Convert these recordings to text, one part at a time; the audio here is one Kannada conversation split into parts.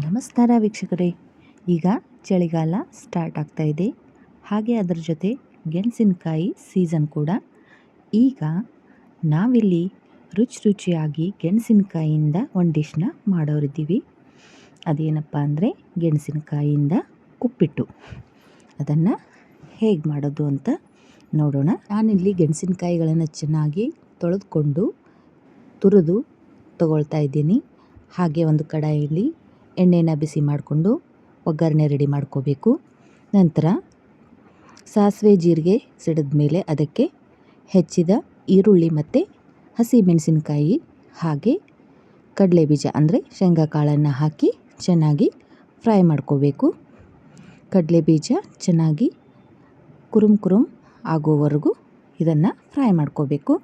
ನಮಸ್ಕಾರ ವೀಕ್ಷಕರೇ. ಈಗ ಚಳಿಗಾಲ ಸ್ಟಾರ್ಟ್ ಆಗ್ತಾ ಇದೆ. ಹಾಗೆ ಅದರ ಜೊತೆ ಗೆಣಸಿನಕಾಯಿ ಸೀಸನ್ ಕೂಡ. ಈಗ ನಾವಿಲ್ಲಿ ರುಚಿ ರುಚಿಯಾಗಿ ಗೆಣಸಿನಕಾಯಿಯಿಂದ ಒಂದು ಡಿಶ್ನ ಮಾಡೋರಿದ್ದೀವಿ. ಅದೇನಪ್ಪ ಅಂದರೆ ಗೆಣಸಿನಕಾಯಿಯಿಂದ ಉಪ್ಪಿಟ್ಟು. ಅದನ್ನು ಹೇಗೆ ಮಾಡೋದು ಅಂತ ನೋಡೋಣ. ನಾನಿಲ್ಲಿ ಗೆಣಸಿನಕಾಯಿಗಳನ್ನು ಚೆನ್ನಾಗಿ ತೊಳೆದುಕೊಂಡು ತುರಿದು ತಗೊಳ್ತಾ ಇದ್ದೀನಿ. ಹಾಗೆ ಒಂದು ಕಡಾಯಿಯಲ್ಲಿ ಎಣ್ಣೆನ ಬಿಸಿ ಮಾಡಿಕೊಂಡು ಒಗ್ಗರಣೆ ರೆಡಿ ಮಾಡ್ಕೋಬೇಕು. ನಂತರ ಸಾಸಿವೆ ಜೀರಿಗೆ ಸಿಡಿದ ಮೇಲೆ ಅದಕ್ಕೆ ಹೆಚ್ಚಿದ ಈರುಳ್ಳಿ ಮತ್ತು ಹಸಿ ಮೆಣಸಿನಕಾಯಿ ಹಾಗೆ ಕಡಲೆ ಬೀಜ ಅಂದರೆ ಶೇಂಗಾ ಕಾಳನ್ನು ಹಾಕಿ ಚೆನ್ನಾಗಿ ಫ್ರೈ ಮಾಡ್ಕೋಬೇಕು. ಕಡಲೆ ಬೀಜ ಚೆನ್ನಾಗಿ ಕುರುಮ್ ಕುರುಮ್ ಆಗೋವರೆಗೂ ಇದನ್ನು ಫ್ರೈ ಮಾಡ್ಕೋಬೇಕು.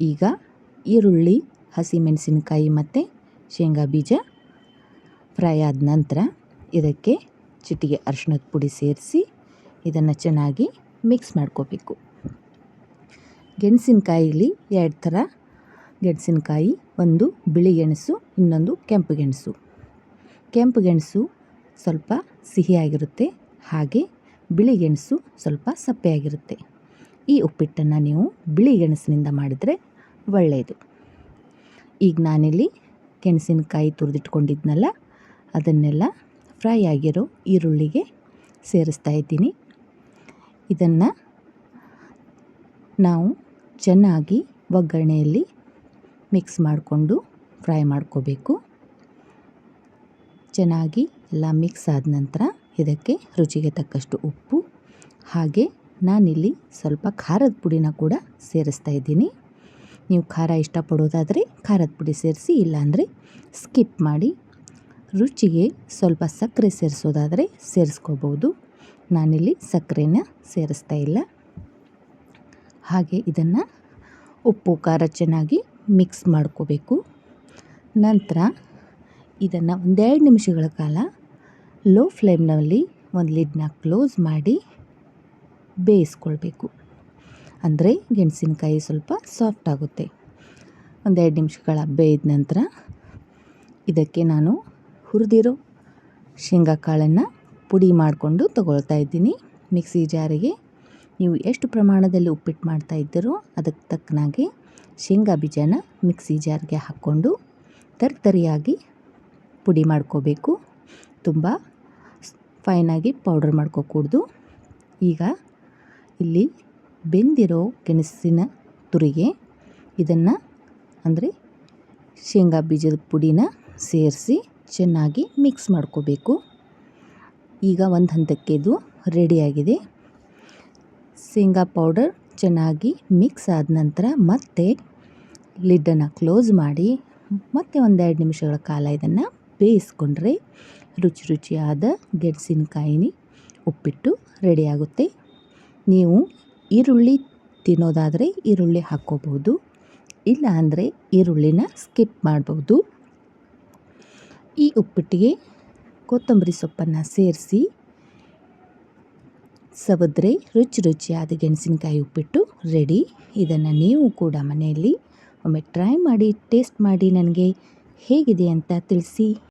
ಈಗ ಈರುಳ್ಳಿ ಹಸಿ ಮೆಣಸಿನಕಾಯಿ ಮತ್ತು ಶೇಂಗಾ ಬೀಜ ಫ್ರೈ ಆದ ನಂತರ ಇದಕ್ಕೆ ಚಿಟಿಗೆ ಅರಿಶಿಣದ ಪುಡಿ ಸೇರಿಸಿ ಇದನ್ನು ಚೆನ್ನಾಗಿ ಮಿಕ್ಸ್ ಮಾಡ್ಕೋಬೇಕು. ಗೆಣಸಿನಕಾಯಿಲಿ ಎರಡು ಥರ ಗೆಣಸಿನಕಾಯಿ, ಒಂದು ಬಿಳಿ ಗೆಣಸು, ಇನ್ನೊಂದು ಕೆಂಪು ಗೆಣಸು. ಕೆಂಪು ಗೆಣಸು ಸ್ವಲ್ಪ ಸಿಹಿಯಾಗಿರುತ್ತೆ ಹಾಗೆ ಬಿಳಿ ಗೆಣಸು ಸ್ವಲ್ಪ ಸಪ್ಪೆಯಾಗಿರುತ್ತೆ ಈ ಉಪ್ಪಿಟ್ಟನ್ನು ನೀವು ಬಿಳಿ ಗೆಣಸಿನಿಂದ ಮಾಡಿದರೆ ಒಳ್ಳೆಯದು ಈಗ ನಾನಿಲ್ಲಿ ಗೆಣಸಿನಕಾಯಿ ತುರಿದಿಟ್ಕೊಂಡಿದ್ನಲ್ಲ ಅದನ್ನೆಲ್ಲ ಫ್ರೈ ಆಗಿರೋ ಈರುಳ್ಳಿಗೆ ಸೇರಿಸ್ತಾ ಇದ್ದೀನಿ. ಇದನ್ನು ನಾವು ಚೆನ್ನಾಗಿ ಒಗ್ಗರಣೆಯಲ್ಲಿ ಮಿಕ್ಸ್ ಮಾಡಿಕೊಂಡು ಫ್ರೈ ಮಾಡ್ಕೋಬೇಕು. ಚೆನ್ನಾಗಿ ಎಲ್ಲ ಮಿಕ್ಸ್ ಆದ ನಂತರ ಇದಕ್ಕೆ ರುಚಿಗೆ ತಕ್ಕಷ್ಟು ಉಪ್ಪು, ಹಾಗೆ ನಾನಿಲ್ಲಿ ಸ್ವಲ್ಪ ಖಾರದ ಪುಡಿನ ಕೂಡ ಸೇರಿಸ್ತಾ ಇದ್ದೀನಿ. ನೀವು ಖಾರ ಇಷ್ಟಪಡೋದಾದರೆ ಖಾರದ ಪುಡಿ ಸೇರಿಸಿ, ಇಲ್ಲಾಂದರೆ ಸ್ಕಿಪ್ ಮಾಡಿ ರುಚಿಗೆ ಸ್ವಲ್ಪ ಸಕ್ಕರೆ ಸೇರಿಸೋದಾದರೆ ಸೇರಿಸ್ಕೋಬೋದು. ನಾನಿಲ್ಲಿ ಸಕ್ಕರೆನ ಸೇರಿಸ್ತಾ ಇಲ್ಲ. ಹಾಗೆ ಇದನ್ನು ಉಪ್ಪು, ಖಾರ ಚೆನ್ನಾಗಿ ಮಿಕ್ಸ್ ಮಾಡ್ಕೋಬೇಕು. ನಂತರ ಇದನ್ನು ಒಂದೆರಡು ನಿಮಿಷಗಳ ಕಾಲ ಲೋ ಫ್ಲೇಮ್ನಲ್ಲಿ ಒಂದು ಲಿಡ್ನ ಕ್ಲೋಸ್ ಮಾಡಿ ಬೇಯಿಸ್ಕೊಳ್ಬೇಕು. ಅಂದರೆ ಗೆಣಸಿನಕಾಯಿ ಸ್ವಲ್ಪ ಸಾಫ್ಟ್ ಆಗುತ್ತೆ. ಒಂದೆರಡು ನಿಮಿಷಗಳ ಬೇಯ್ದ ನಂತರ ಇದಕ್ಕೆ ನಾನು ಹುರಿದಿರೋ ಶೇಂಗಾ ಕಾಳನ್ನು ಪುಡಿ ಮಾಡಿಕೊಂಡು ತಗೊಳ್ತಾ ಇದ್ದೀನಿ ಮಿಕ್ಸಿ ಜಾರಿಗೆ. ನೀವು ಎಷ್ಟು ಪ್ರಮಾಣದಲ್ಲಿ ಉಪ್ಪಿಟ್ಟು ಮಾಡ್ತಾ ಇದ್ದೀರೋ ಅದಕ್ಕೆ ತಕ್ಕನಾಗಿ ಶೇಂಗಾ ಬೀಜನ ಮಿಕ್ಸಿ ಜಾರಿಗೆ ಹಾಕ್ಕೊಂಡು ತರ್ತರಿಯಾಗಿ ಪುಡಿ ಮಾಡ್ಕೋಬೇಕು. ತುಂಬ ಫೈನಾಗಿ ಪೌಡರ್ ಮಾಡ್ಕೋಕೂಡ್ದು. ಈಗ ಇಲ್ಲಿ ಬೆಂದಿರೋ ಗೆಣಸಿನ ತುರಿಗೆ ಇದನ್ನು ಅಂದರೆ ಶೇಂಗಾ ಬೀಜದ ಪುಡಿನ ಸೇರಿಸಿ ಚೆನ್ನಾಗಿ ಮಿಕ್ಸ್ ಮಾಡ್ಕೋಬೇಕು. ಈಗ ಒಂದು ಹಂತಕ್ಕೆ ಇದು ರೆಡಿಯಾಗಿದೆ ಶೇಂಗಾ ಪೌಡರ್ ಚೆನ್ನಾಗಿ ಮಿಕ್ಸ್ ಆದ ನಂತರ ಮತ್ತೆ ಲಿಡ್ಡನ್ನು ಕ್ಲೋಸ್ ಮಾಡಿ, ಮತ್ತೆ ಒಂದೆರಡು ನಿಮಿಷಗಳ ಕಾಲ ಇದನ್ನು ಬೇಯಿಸ್ಕೊಂಡ್ರೆ ರುಚಿ ರುಚಿಯಾದ ಗೆಣಸಿನಕಾಯಿನಿ ಉಪ್ಪಿಟ್ಟು ರೆಡಿಯಾಗುತ್ತೆ ನೀವು ಈರುಳ್ಳಿ ತಿನ್ನೋದಾದರೆ ಈರುಳ್ಳಿ ಹಾಕ್ಕೋಬೋದು ಇಲ್ಲ ಅಂದರೆ ಈರುಳ್ಳಿನ ಸ್ಕಿಪ್ ಮಾಡ್ಬೋದು. ಈ ಉಪ್ಪಿಟ್ಟಿಗೆ ಕೊತ್ತಂಬರಿ ಸೊಪ್ಪನ್ನು ಸೇರಿಸಿ, ಸವದ್ರೆ ರುಚಿ ರುಚಿಯಾದ ಗೆಣಸಿನಕಾಯಿ ಉಪ್ಪಿಟ್ಟು ರೆಡಿ. ಇದನ್ನು ನೀವು ಕೂಡ ಮನೆಯಲ್ಲಿ ಒಮ್ಮೆ ಟ್ರೈ ಮಾಡಿ, ಟೇಸ್ಟ್ ಮಾಡಿ ನನಗೆ ಹೇಗಿದೆ ಅಂತ ತಿಳಿಸಿ.